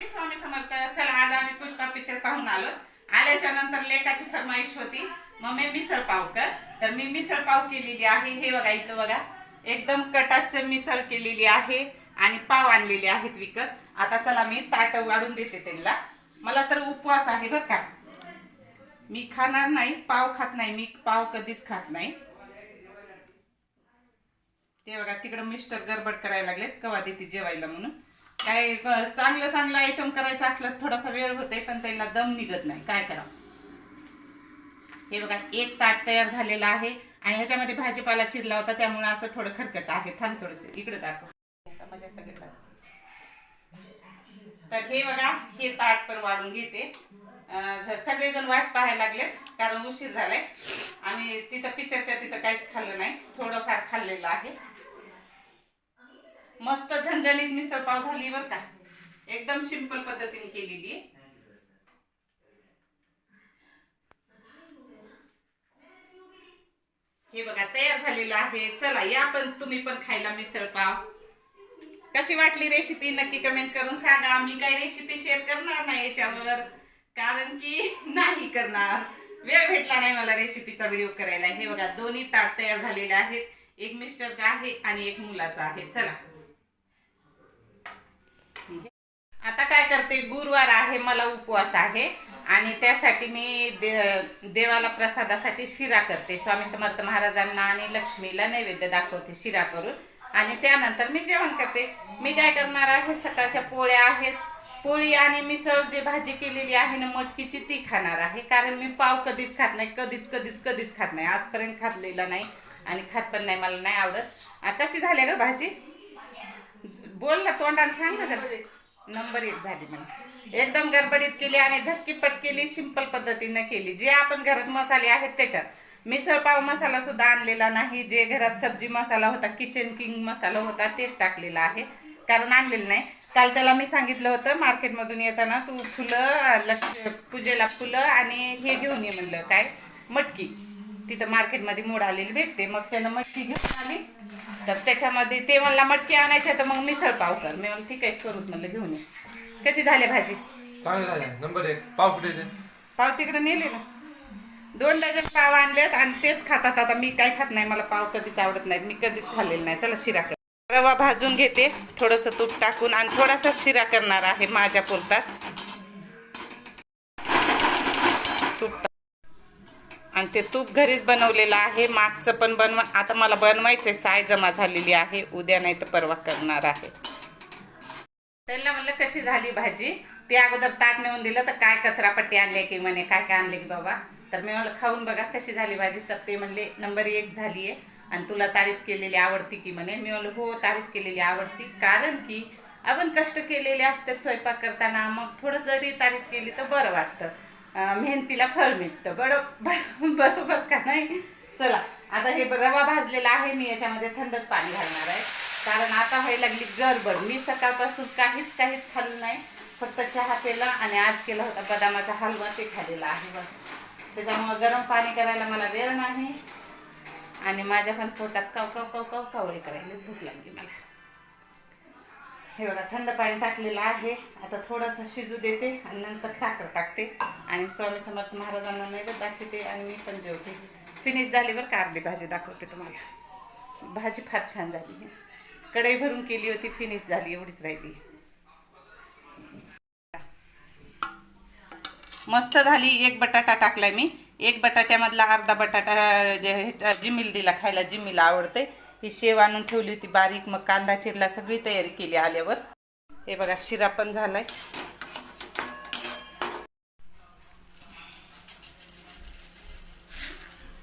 स्वामी समर्थ चला आज आम्ही पुष्पा पिक्चर पाहून आलो. आल्याच्यानंतर लेखाची फरमाईश होती मग मी मिसळ पाव कर. तर मी मिसळ पाव केलेली आहे हे बघा इथं बघा. एकदम कटाचं मिसळ केलेली आहे आणि पाव आणलेले आहेत विकत. आता चला मी ताट वाढून देते त्यांना. मला तर उपवास आहे बरं का. मी खाणार नाही पाव खात नाही मी पाव कधीच खात नाही. ते बघा तिकडं मिस्टर गडबड करायला लागलेत कवा देते जेवायला म्हणून. काय चांगलं चांगलं आयटम करायचं असलं तर थोडासा वेळ होते पण त्यांना दम निघत नाही. काय करावं? हे बघा एक ताट तयार झालेला आहे आणि ह्याच्यामध्ये भाजीपाला चिरला होता त्यामुळे असं थोडं खरकट आहे. थांब थोडस इकडे दाखव. माझ्या तर हे बघा हे ताट पण वाढून घेते. सगळेजण वाट पाहायला लागलेत कारण उशीर झालाय. आम्ही तिथं पिक्चरच्या तिथं काहीच खाल्लं नाही. थोडंफार खाल्लेलं आहे. मस्त झणझणीत मिसळ पाव झाली बरं का. एकदम सिंपल पद्धतीने केलेली. हे बघा तयार झालेलं आहे. चला या पण तुम्ही पण खायला मिसळ पाव. कशी वाटली रेसिपी नक्की कमेंट करून सांगा. मी काही रेसिपी शेअर करणार नाही याच्यावर. कारण की नाही करणार. वेळ भेटला नाही मला रेसिपीचा व्हिडिओ करायला. हे बघा दोन्ही ताट तयार झालेले आहेत. एक मिस्टरचा आहे आणि एक मुलाचा आहे. चला. आता काय करते गुरुवार आहे मला उपवास आहे. आणि त्यासाठी मी दे- देवाला प्रसादासाठी शिरा करते. स्वामी समर्थ महाराजांना आणि लक्ष्मीला नैवेद्य दाखवते शिरा करून. आणि त्यानंतर मी जेवण करते. मी काय करणार आहे सकाळच्या पोळ्या आहेत. पोळी आणि मिसळ जी भाजी केलेली आहे ना मटकीची ती खाणार आहे. कारण मी पाव कधीच खात नाही कधीच कधीच कधीच खात नाही. आजपर्यंत खातलेला नाही आणि खात पण नाही मला नाही आवडत. कशी झाली ग भाजी? बोल ना तोंडाने सांग ना नंबर एक झाली म्हणजे एकदम गडबडीत केली आणि झटकीपट केली सिंपल पद्धतीनं केली. जे आपण घरात मसाले आहेत त्याच्यात. मिसळ पाव मसाला सुद्धा आणलेला नाही. जे घरात सब्जी मसाला होता किचन किंग मसाला होता तेच टाकलेला आहे. कारण आणलेलं नाही. काल त्याला मी सांगितलं होतं मार्केटमधून येताना तू फुलं लक्ष पूजेला फुलं आणि हे घेऊन ये म्हणलं काय? मटकी. तिथं मार्केटमध्ये मोड आलेली भेटते. मग त्यानं मटकी घेऊन आली. तर त्याच्यामध्ये ते म्हणला मटकी आणायच्या तर मग मिसळ पाव कर. मी म्हणलं ठीक आहे करूच म्हणलं घेऊन ये. कशी झाली भाजी? चांगलं नंबर एक. पाव कुठे ते? पाव तिकडे नेले ना. दोन डझन पाव आणलेत आणि तेच खातात. आता मी काय खात नाही. मला पाव कधीच आवडत नाही मी कधीच खाल्लेलं नाही. चला शिरा कर. रवा भाजून घेते. थोडस तूप टाकून आणि थोडासा शिरा करणार आहे माझ्या पुरताच तूप टाक- आणि ते तूप घरीच बनवलेलं आहे. मागचं पण बनवा आता मला बनवायचं साय जमा झालेली आहे. उद्या नाही तर परवा करणार आहे. त्यांना म्हणलं कशी झाली भाजी? ते अगोदर ताट नेऊन दिलं तर काय कचरापट्टी आणले की म्हणे? काय काय आणले की बाबा? तर मी म्हणलं खाऊन बघा कशी झाली भाजी. तर ते म्हणले नंबर एक झाली आहे आणि तुला तारीफ केलेली आवडती की म्हणे? मी म्हणलं हो तारीफ केलेली आवडती. कारण की आपण कष्ट केलेले असतात स्वयंपाक करताना. मग थोडं जरी तारीफ केली तर बरं वाटतं. मेहनतीला फळ मिळतं. बरोबर बरोबर का नाही? चला आता हे रवा भाजलेला आहे. मी याच्यामध्ये थंडच पाणी घालणार आहे. कारण आता व्हायला लागली गडबड. मी सकाळपासून काहीच काहीच खाल्लं नाही. फक्त चहा केला आणि आज केला होता बदामाचा हलवा. ते खाल्लेला आहे बघ. त्याच्यामुळं गरम पाणी करायला मला वेळ नाही. आणि माझ्या पण पोटात काव काव काव काव कावळी करायला भूक लागली मला. हे बघा थंड पाणी टाकलेलं आहे. आता थोडंसं शिजू देते आणि नंतर साखर टाकते. आणि स्वामी समर्थ महाराजांना नैवेद्य दाखवते आणि मी पण जेवते. फिनिश झाली बरं का? अर्धी भाजी दाखवते तुम्हाला. भाजी फार छान झाली कढई भरून केली होती फिनिश झाली एवढीच राहिली. मस्त झाली एक बटाटा टाकलाय मी. एक बटाट्यामधला अर्धा बटाटा जे जिमिल जिमील दिला खायला जिमीला आवडते. ही शेव आणून ठेवली होती बारीक. मग कांदा चिरला सगळी तयारी केली आल्यावर. हे बघा शिरा पण झालाय.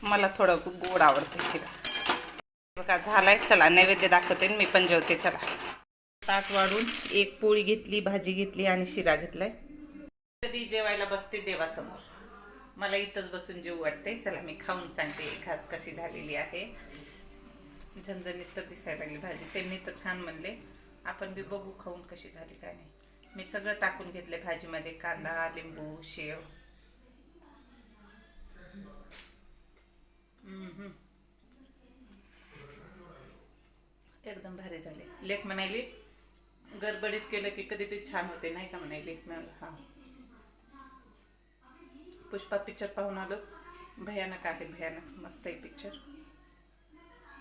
मला थोडं गोड आवडतं शिरा. बघा झालाय. चला नैवेद्य दाखवते आणि मी पण जेवते चला. ताट वाढून एक पोळी घेतली भाजी घेतली आणि शिरा घेतलाय. कधी जेवायला बसते देवासमोर. मला इथंच बसून जेव वाटते चला मी खाऊन सांगते खास कशी झालेली आहे. झणझणीत तर दिसायला लागली भाजी. त्यांनी तर छान म्हणले आपण बी बघू खाऊन कशी झाली काय नाही. मी सगळं टाकून घेतले भाजीमध्ये कांदा लिंबू शेव. एकदम भारी झाले. लेख म्हणाली गडबडीत केलं की कधी बी छान होते नाही का? म्हणायले. हा पुष्पा पिक्चर पाहून आलो. भयानक आहे भयानक. मस्त आहे पिक्चर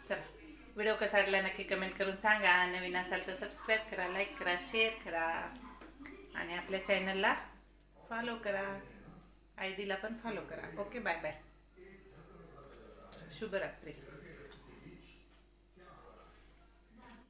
चला. व्हिडिओ कसा वाटला नक्की कमेंट करून सांगा नवीन असाल तर सबस्क्राईब करा लाईक करा शेअर करा आणि आपल्या चॅनलला फॉलो करा आय डीला पण फॉलो करा ओके बाय बाय शुभरात्री